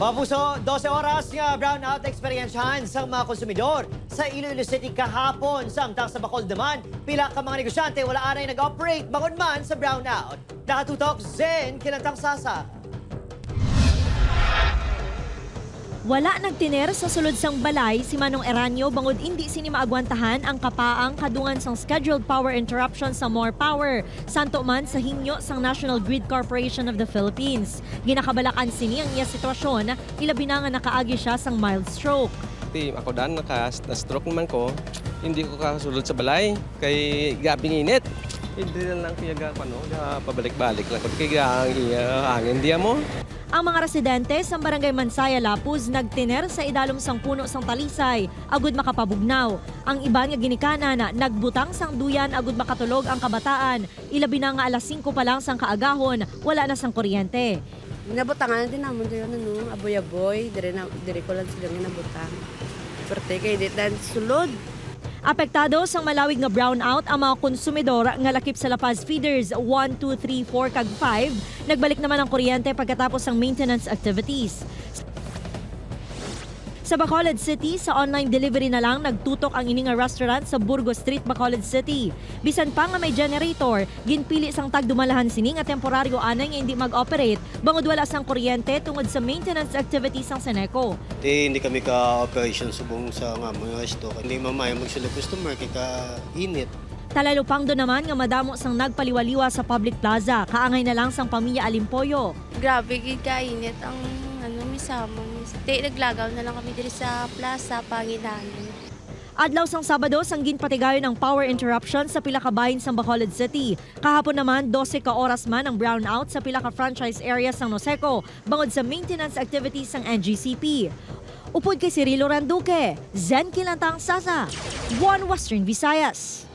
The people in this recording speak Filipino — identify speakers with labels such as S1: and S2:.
S1: Mga puso, 12 oras nga brownout experiensyahan sa mga konsumidor. Sa Iloilo City kahapon, samtang sa Bacol naman, pila ka mga negosyante wala anay nag-operate bangod man sa brownout. Nakatutok, Zen Kilantang Sasa.
S2: Wala nagtiner sa sulod sang balay si Manong Eranyo bangod hindi sini maagwantahan ang kapaang kadungan sang scheduled power interruption sa More Power, santo man sa hinyo sang National Grid Corporation of the Philippines. Ginakabalakan sini ang iya sitwasyon, ilabi na nga nakaagi siya sang mild stroke.
S3: Ti ako dan nakas na stroke naman ko. Hindi ko kakasulod sa balay kay gabing init. Hindi lang kaya ga ano, ga pabalik-balik lang ko kay ang hangin diya mo.
S2: Ang mga residente sa Barangay Mansaya, Lapuz nagtiner sa idalom sang puno sang talisay, agud makapabugnaw. Ang iban nga ginikana na nagbutang sang duyan agud makatulog ang kabataan. Ilabi na nga alas 5 pa lang sang kaagahon, wala na sang kuryente.
S4: Nabutangan din naman doon ano, aboy-aboy, dire na dire ko lang sila nga nabutang. Perte kay di sulod.
S2: Apektado sang malawig nga brownout ang mga konsumidor nga lakip sa La Paz feeders 1, 2, 3, 4 kag 5. Nagbalik naman ang kuryente pagkatapos ng maintenance activities. Sa Bacolod City, sa online delivery na lang nagtutok ang ini nga restaurant sa Burgos Street, Bacolod City. Bisan pa nga may generator, ginpili sang tagdumalahan sini nga temporaryo anay nga hindi mag-operate bangod wala sang kuryente tungod sa maintenance activities sang Seneco.
S5: Di, hindi kami ka-operation subong sa nga mga stock. Hindi mamaya magsila customer kay ka init.
S2: Talalupang do naman nga madamo sang nagpaliwaliwa sa public plaza, kaangay na lang sang pamilya Alimpoyo.
S6: Grabe gid kainit ang ano misamo mis. Di naglagaw na lang kami diri sa plaza Panginanan.
S2: Adlaw sang Sabado sang ginpatigayon ng power interruption sa pila ka bahin sa Bacolod City. Kahapon naman 12 ka oras man ang brownout sa pila ka franchise area sang Noseco bangod sa maintenance activities sang NGCP. Upod kay Cirilo Randuque, Zen Kilantang Sasa, One Western Visayas.